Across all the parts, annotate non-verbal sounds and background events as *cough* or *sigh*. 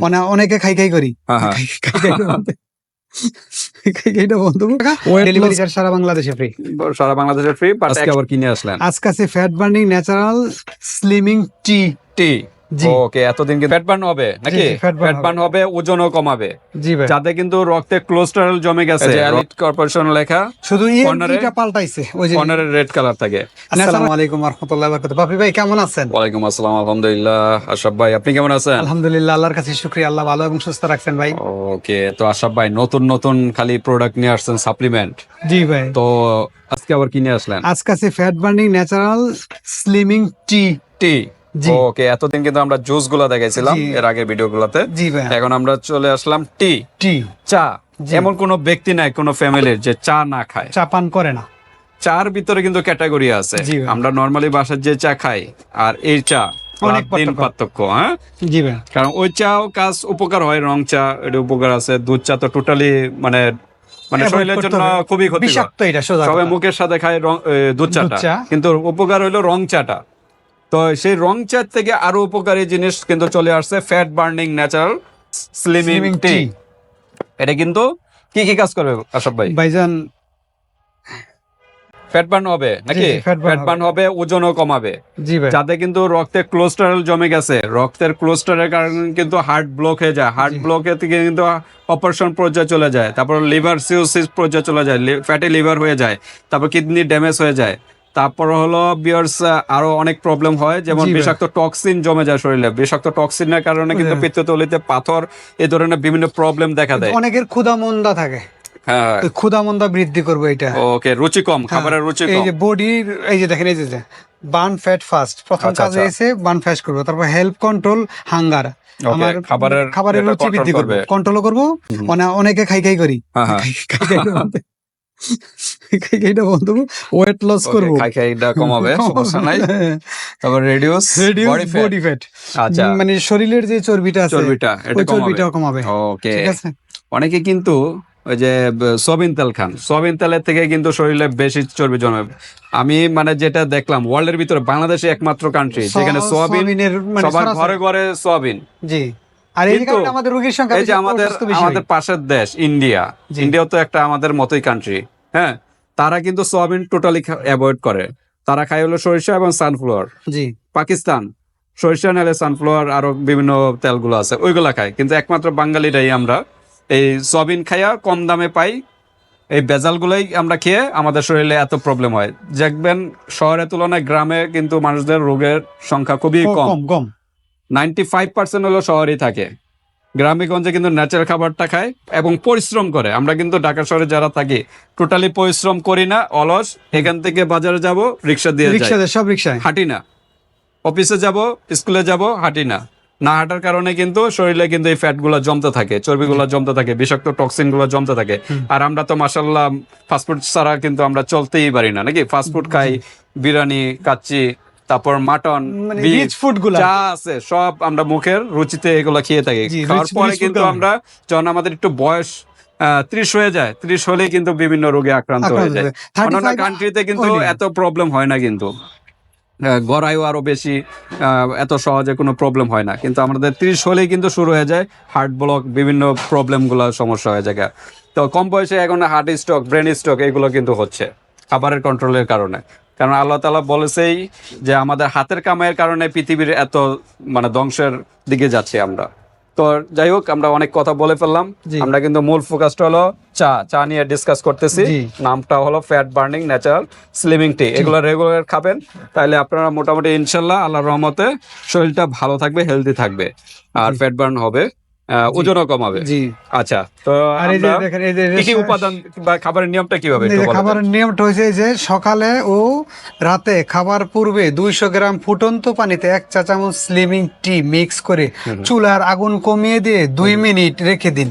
অনে- অনেকে খাই খাই করি। সারা বাংলাদেশে ফ্রি সারা বাংলাদেশে ফ্রি বাট আজকে আবার কিনে আসলেন। আজকে আছে fat burning natural slimming tea tea okay এতদিন কিন্তু ফ্যাট বার্ন হবে নাকি? ফ্যাট বার্ন হবে। ওজনও কমাবে। জি ভাই। যাতে কিন্তু রক্তে কোলেস্টেরল জমে গেছে। এলিট কর্পোরেশন লেখা শুধু এ- পাল্টাইছে ওই যে কর্নারের রেড কালার থাকে। আসসালামু আলাইকুম রাহমাতুল্লাহি ওয়া বারাকাতুহু। বাপি ভাই কেমন আছেন? ওয়ালাইকুম আসসালাম আলহামদুলিল্লাহ। আশরাফ ভাই আপনি কেমন আছেন? আলহামদুলিল্লাহ আল্লাহর কাছে শুকরিয়া আল্লাহ ভালো এবং সুস্থ রাখছেন ভাই। ওকে তো আশরাফ ভাই নতুন নতুন খালি প্রোডাক্ট নিয়ে আসছেন সাপ্লিমেন্ট জি ভাই। তো আজকে আবার কিনে আসলেন? আজকে আছে fat burning natural slimming tea tea. Okay এতদিন কিন্তু আমরা জুসগুলা দেখাইছিলাম এর আগে ভিডিও গুলাতে এখন আমরা চলে আসলাম টি। টি। চা। এমন কোন ব্যক্তি নাই কোন ফ্যামিলির যে চা না খায়। চা পান করে না। চার ভিতরে কিন্তু ক্যাটাগরি আছে। আমরা নর্মালি বাসার যে চা খাই আর এই চা অনেক পার্থক্য। হ্যাঁ? জি ভাই কারণ ওই চাও কাজ উপকার হয় রং চা এটা উপকার আছে দুধ চা তো টোটালি মানে মানে শরীরের জন্য খুবই সবাই মুখের সাথে খায় দুধ চাটা। কিন্তু উপকার হইল রং চাটা। তো সেই রং চা থেকে আরও উপকারী জিনিস কিন্তু চলে আসছে fat burning natural slimming tea এটা কিন্তু কি কি কাজ করবে আশাফ ভাই? ভাইজান ফ্যাট বার্ন হবে নাকি? ফ্যাট বার্ন হবে। ওজনও কমাবে। জি ভাই। যাতে কিন্তু রক্তে কোলেস্টেরল জমে গেছে। রক্তের কোলেস্টেরলের কারণে কিন্তু হার্ট ব্লক হয়ে যায়। হার্ট। ব্লকে থেকে কিন্তু অপারেশন পর্যায়ে চলে যায়। তারপর লিভার সিওসিস পর্যায়ে চলে যায়। ফ্যাটি লিভার হয়ে যায়। তারপর কিডনি ড্যামেজ হয়ে যায়। তারপর হলো বিয়ার্স আরও অনেক প্রবলেম হয় যেমন বিষাক্ত টক্সিন জমে যায় শরীরে। বিষাক্ত টক্সিনের কারণে কিন্তু জি। পিত্তথলিতে পাথর এই ধরনের বিভিন্ন প্রবলেম দেখা দেয়। অনেকের ক্ষুধা মন্দা থাকে। হ্যাঁ ক্ষুধা মন্দা বৃদ্ধি করবে এটা। ওকে রুচি কম হ্যাঁ, খাবারের রুচি এই যে বডির এই যে দেখেন এই যে বার্ন ফ্যাট ফাস্ট প্রথম আচ্ছা, কাজে আচ্ছা। এসে বার্ন ফাস্ট করব। তারপর হেল্প কন্ট্রোল হাঙ্গার আমার খাবারের খাবারের রুচি বৃদ্ধি করবে। কন্ট্রোল করব। হুম। অনে- অনেকে খাই খাই করি। বন্ধ ওয়েট লস করব। খাই *laughs* কমাবে সমস্যা নাই। তারপর reduce body fat body fat আচ্ছা। মানে শরীরের যে চর্বিটা আছে চর্বিটা এটা কমাবে চর্বিটাও কমাবে। ওকে ঠিক আছে? অনেকে কিন্তু ওই যে ব- তেল খান। সয়াবিন তেলের থেকে কিন্তু শরীরে বেশি চর্বি জন্মাবে। আমি মানে যেটা দেখলাম ওয়ার্ল্ডের ভিতরে বাংলাদেশে একমাত্র কান্ট্রি যেখানে সয়াবিনের মানে সবার ঘরে ঘরে সোয়াবিন। জি। আর এই কারণে আমাদের রোগীর সংখ্যা এই যে আমাদের আমাদের পাশের দেশ ইন্ডিয়া। জি। ইন্ডিয়া তো একটা আমাদের মতোই কান্ট্রি হ্যাঁ? তারা কিন্তু সোয়াবিন টোটালি অ্যাভয়েড করে। তারা খায় হলো সরিষা এবং সানফ্লাওয়ার জি। পাকিস্তান সরিষা নালে সানফ্লাওয়ার আরও বিভিন্ন তেলগুলো আছে ওইগুলা খায়। কিন্তু একমাত্র বাঙালিরাই আমরা এই সয়াবিন খাইয়া কম দামে পাই। এই বেজালগুলোই আমরা খেয়ে আমাদের শরীরে এত প্রবলেম হয়। দেখবেন শহরের তুলনায় গ্রামে কিন্তু মানুষদের রোগের সংখ্যা খুবই কম কম। নাইনটি ফাইভ পার্সেন্ট হলো শহরেই থাকে। গ্রামে গঞ্জে কিন্তু ন্যাচারাল খাবারটা খায় এবং পরিশ্রম করে। আমরা কিন্তু ঢাকা শহরে যারা থাকি টোটালি পরিশ্রম করি না অলস এখান থেকে বাজারে যাব রিক্সা দিয়ে রিক্সা সব রিক্সায়? হাঁটি না। অফিসে যাব স্কুলে যাব হাঁটি না। না হাঁটার কারণে কিন্তু শরীরে কিন্তু এই ফ্যাটগুলো জমতে থাকে চর্বি গুলো জমতে থাকে বিষাক্ত টক্সিনগুলো জমতে থাকে। আর আমরা তো মাসাল্লাহ ফাস্টফুড ছাড়া কিন্তু আমরা চলতেই পারি না নাকি? ফাস্টফুড খাই বিরিয়ানি কাচ্চি তারপর মাটন রিচ ফুডগুলা। যা আছে সব আমরা মুখের রুচিতে এগুলো খেয়ে থাকি। খাওয়ার পরে কিন্তু আমরা যখন আমাদের একটু বয়স ত্রিশ হয়ে যায় ত্রিশ হলেই কিন্তু বিভিন্ন রোগে আক্রান্ত হয়ে যায়। হবে। 35 অন্যান্য কান্ট্রিতে কিন্তু এত প্রবলেম হয় না কিন্তু। আহ, গড়ায়ু আরও বেশি এত সহজে কোনো প্রবলেম হয় না। কিন্তু আমাদের ত্রিশ হলেই কিন্তু শুরু হয়ে যায় হার্ট ব্লক বিভিন্ন প্রবলেমগুলো সমস্যা হয়ে যায়। তো কম বয়সে এখন হার্ট স্ট্রোক ব্রেন স্ট্রোক এগুলো কিন্তু হচ্ছে খাবারের কন্ট্রোলের কারণে। কারণ আল্লাহ তালা বলেছেই যে আমাদের হাতের কামাইয়ের কারণে পৃথিবীর এত মানে ধ্বংসের দিকে যাচ্ছি আমরা। তো যাই হোক আমরা অনেক কথা বলে ফেললাম। আমরা কিন্তু মূল ফোকাসটা হলো চা চা নিয়ে ডিসকাস করতেছি। নামটা হলো fat burning natural slimming tea এগুলো রেগুলার খাবেন। তাহলে আপনারা মোটামুটি ইনশাল্লাহ আল্লাহ রহমতে শরীরটা ভালো থাকবে হেলদি থাকবে। আর ফ্যাট বার্ন হবে। ওজনও কমাবে। জি। আচ্ছা তো আর এই যে দেখেন এই যে কি উপাদান বা খাবারের নিয়মটা কীভাবে খাবারের নিয়মটা হয়েছে যে সকালে ও রাতে খাবার পূর্বে দুইশো গ্রাম ফুটন্ত পানিতে এক চা চামচ স্লিমিং টি মিক্স করে চুলার আগুন কমিয়ে দিয়ে দুই মিনিট রেখে দিন।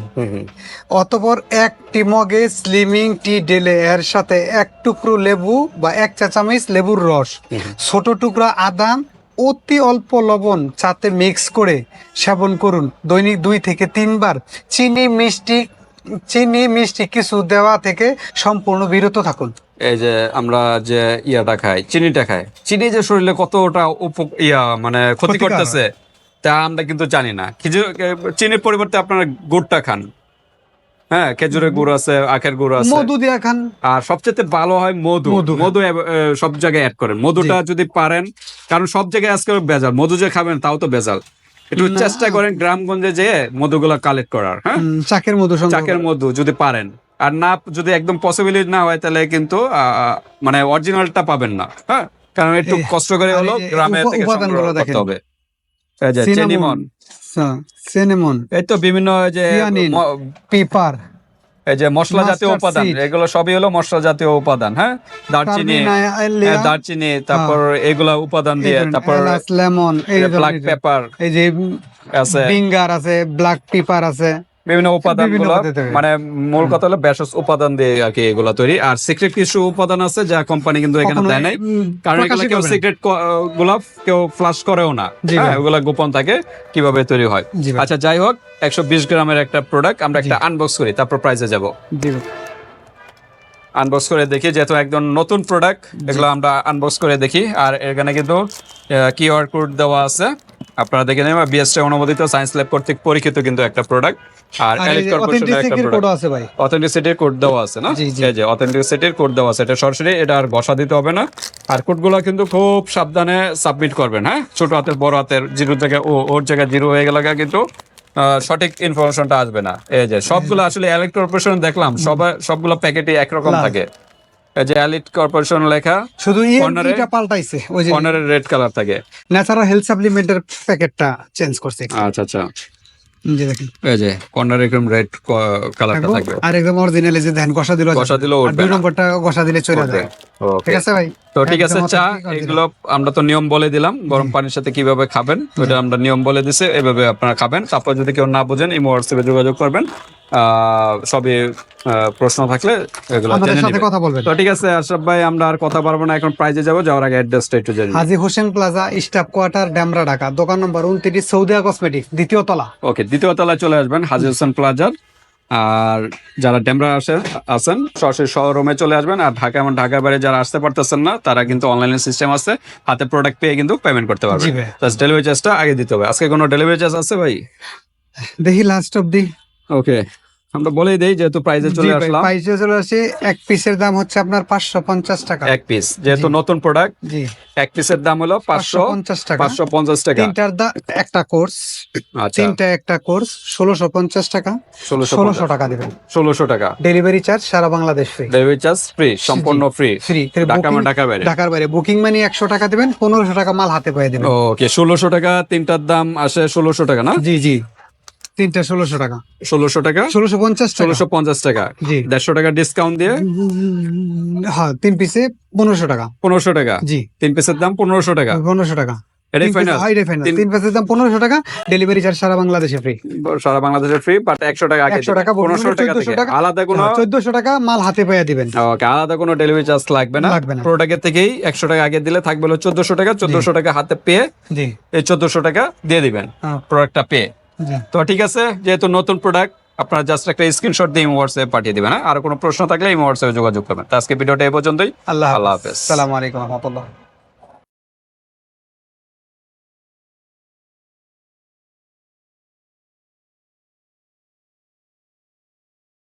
অতপর একটি মগে স্লিমিং টি ঢেলে এর সাথে এক টুকরো লেবু বা এক চা চামচ লেবুর রস ছোট টুকরা আদা অতি অল্প লবণ চাতে মিক্স করে সেবন করুন। দৈনিক দুই থেকে তিনবার চিনি মিষ্টি চিনি মিষ্টি কিছু দেওয়া থেকে সম্পূর্ণ বিরত থাকুন। এই যে আমরা যে ইয়াটা খাই চিনিটা খাই চিনি যে শরীরে কতটা উপ ইয়া মানে ক্ষতি। করতেছে তা আমরা কিন্তু জানি না। চিনির পরিবর্তে আপনারা গুড়টা খান। হ্যাঁ খেজুরের গুড় আছে আখের গুড় আছে। মধু দিয়া খান। আর সবচেয়ে ভালো হয় মধু। মধু। সব জায়গায় অ্যাড করেন। মধুটা যদি পারেন কারণ সব জায়গায় আজকে বেজাল। মধু যে খাবেন তাও তো বেজাল। একটু চেষ্টা করেন গ্রামগঞ্জে যেয়ে মধুগুলো কালেক্ট করার হ্যাঁ? চাকের মধু চাকের মধু যদি পারেন। আর না যদি একদম পসিবিলিটি না হয় তাহলে কিন্তু মানে অরিজিনালটা পাবেন না হ্যাঁ? কারণ একটু কষ্ট করে হলো গ্রামে থেকে সংগ্রহ করতে হবে। সিনামন, চেনিমন হ্যাঁ, এই তো বিভিন্ন যে পেপার এই যে মশলা জাতীয় উপাদান। এগুলো সবই হলো মশলা জাতীয় উপাদান হ্যাঁ? দারচিনি হ্যাঁ, দারচিনি তারপর এগুলা উপাদান দিয়ে তারপর লেমন ব্ল্যাক পেপার এই যে আছে। বিঙ্গার আছে ব্ল্যাক পেপার আছে। বিভিন্ন উপাদান। মানে মূল কথা হলো ভেষজ উপাদান দিয়ে আর কি এগুলা তৈরি। আর সিক্রেট কিছু উপাদান আছে যা কোম্পানি কিন্তু এখানে দেয় নাই। কারণ এগুলো কেউ সিক্রেটগুলা কেউ ফ্লাশ করেও না। জি হ্যাঁ ওগুলা গোপন থাকে কীভাবে তৈরি হয়। আচ্ছা যাই হোক একশো বিশ গ্রামের একটা প্রোডাক্ট আমরা একটা আনবক্স করি তারপর প্রাইসে যাব। আনবক্স করে দেখি যেহেতু একদম নতুন প্রোডাক্ট এগুলো আমরা আনবক্স করে দেখি। আর এখানে কিন্তু কিউআর কোড দেওয়া আছে। আপনারা দেখে নেবেন বিএসটি অনুমোদিত সায়েন্স ল্যাব কর্তৃক পরীক্ষিত কিন্তু একটা প্রোডাক্ট আর এলিট কর্পোরেশনের একটা প্রোডাক্ট আছে ভাই। অথেন্টিসিটির কোড দেওয়া আছে না। এই যে অথেন্টিসিটির কোড দেওয়া আছে এটা সরাসরি এটা আর বসা দিতে হবে না। আর কোডগুলো কিন্তু খুব সাবধানে সাবমিট করবেন হ্যাঁ? ছোট হাতের বড় হাতের জিরো থেকে ও ওর জায়গায় জিরো হয়ে গেলে কিন্তু সঠিক ইনফরমেশনটা আসবে না। এই যে সবগুলো আসলে এলিট কর্পোরেশন দেখলাম সবাই সবগুলো প্যাকেটে একরকম। থাকে। এই যে এলিট কর্পোরেশন লেখা শুধু Corner এ- ইটা পাল্টাইছে ওই যে কর্নারের রেড কালার থাকে। ন্যাচারাল হেলথ সাপ্লিমেন্টের প্যাকেটটা চেঞ্জ করছে আচ্ছা আচ্ছা। জি দেখেন। এই যে কর্নারে এরকম রেড কালারটা থাকবে। আর একদম অরিজিনাল যে ধ্যান কষা দিল কষা দিলেও দুই নম্বরটা কষা দিলে চলে যায় ঠিক আছে ভাই? তো ঠিক আছে চা এগুলো আমরা তো নিয়ম বলে দিলাম। গরম পানির সাথে কীভাবে খাবেন ওটা আমরা নিয়ম বলে দিছে এভাবে আপনারা খাবেন। তারপর যদি কেউ না বোঝেন এই হোয়াটসঅ্যাপে যোগাযোগ করবেন। সবই প্রশ্ন থাকলে এগুলো জেনে সাথে কথা বলবেন। তো ঠিক আছে আশরাফ ভাই আমরা আর কথা পারব না এখন প্রাইজে যাব যাওয়ার আগে অ্যাড্রেসটা একটু জানি Haji Hossain plaza staff quarter Demra Dhaka. দোকান নম্বর উনত্রিশ সৌদিয়া কসমেটিক্স দ্বিতীয় তলা। ওকে দ্বিতীয় তলায় চলে আসবেন হাজি হোসেন প্লাজার। আর যারা ডেমরা আসে আছেন সরাসরি শোরুমে চলে আসবেন। আর ঢাকা এবং ঢাকার বাইরে যারা আসতে পারতেছেন না তারা কিন্তু অনলাইন সিস্টেম আছে। হাতে প্রোডাক্ট পেয়ে কিন্তু পেমেন্ট করতে পারবেন। জি ডেলিভারি চার্জটা আগে দিতে হবে। আজকে কোনো ডেলিভারি চার্জ আছে ভাই? দেখি লাস্ট অব দি ওকে আমরা বলেই দেই যেহেতু প্রাইজে চলে আসলাম। প্রাইসে চলে আসে এক পিসের দাম হচ্ছে আপনার পাঁচশো পঞ্চাশ টাকা। এক পিস যেহেতু নতুন প্রোডাক্ট জি। এক পিসের দাম হলো পাঁচশো পঞ্চাশ টাকা। পাঁচশো পঞ্চাশ টাকা। তিনটার দা একটা কোর্স আচ্ছা। তিনটা একটা কোর্স ষোলোশো পঞ্চাশ টাকা। ষোলোশো ষোলোশো টাকা দিবেন। ষোলোশো টাকা। ডেলিভারি চার্জ সারা Bangladesh free delivery charge free সম্পূর্ণ ফ্রি ফ্রি ঢাকা মানে ঢাকার বাইরে। ঢাকার বাইরে। বুকিং মানি একশো টাকা দিবেন পনেরোশো টাকা মাল হাতে পেয়ে দেবেন। ওকে ষোলোশো টাকা তিনটার দাম আসে ষোলোশো টাকা না? জি জি। তিনটা ষোলোশো টাকা। ষোলোশো টাকা? ষোলোশো পঞ্চাশ ষোলোশো পঞ্চাশ টাকা। জি। দেড়শো টাকা ডিসকাউন্ট দিয়ে? হ্যাঁ তিন পিসে পনেরোশো টাকা। পনেরোশো টাকা? জি। তিন পিসের দাম পনেরোশো টাকা? পনেরোশো টাকা। এটাই ফাইনাল হ্যাঁ, এটাই final। তিন- তিন পিসের দাম পনেরোশো টাকা ডেলিভারি চার্জ সারা বাংলাদেশে ফ্রি সারা বাংলাদেশে ফ্রি বাট একশো টাকা একশো টাকা পনেরোশো টাকা থেকে। আলাদা কোনো চোদ্দশো টাকা মাল হাতে পেয়ে দিবেন। ওকে আলাদা কোনো ডেলিভারি চার্জ লাগবে না। লাগবে না। প্রোডাক্টের থেকেই একশো টাকা আগে দিলে থাকবে হলো চোদ্দশো টাকা। চোদ্দশো টাকা হাতে পেয়ে এই চোদ্দশো টাকা দিয়ে দিবেন। হ্যাঁ, প্রোডাক্টটা পেয়ে। জি তো ঠিক আছে যেহেতু নতুন প্রোডাক্ট আপনারা জাস্ট একটা স্ক্রিনশট দিয়ে হোয়াটসঅ্যাপে পাঠিয়ে দিবেন হ্যাঁ? আর কোনো প্রশ্ন থাকলে এই হোয়াটসঅ্যাপে যোগাযোগ করবেন। তো আজকে ভিডিওটা এই পর্যন্তই। আল্লাহ আল্লাহ হাফেজ। আসসালামু আলাইকুম রহমতুল্লাহ।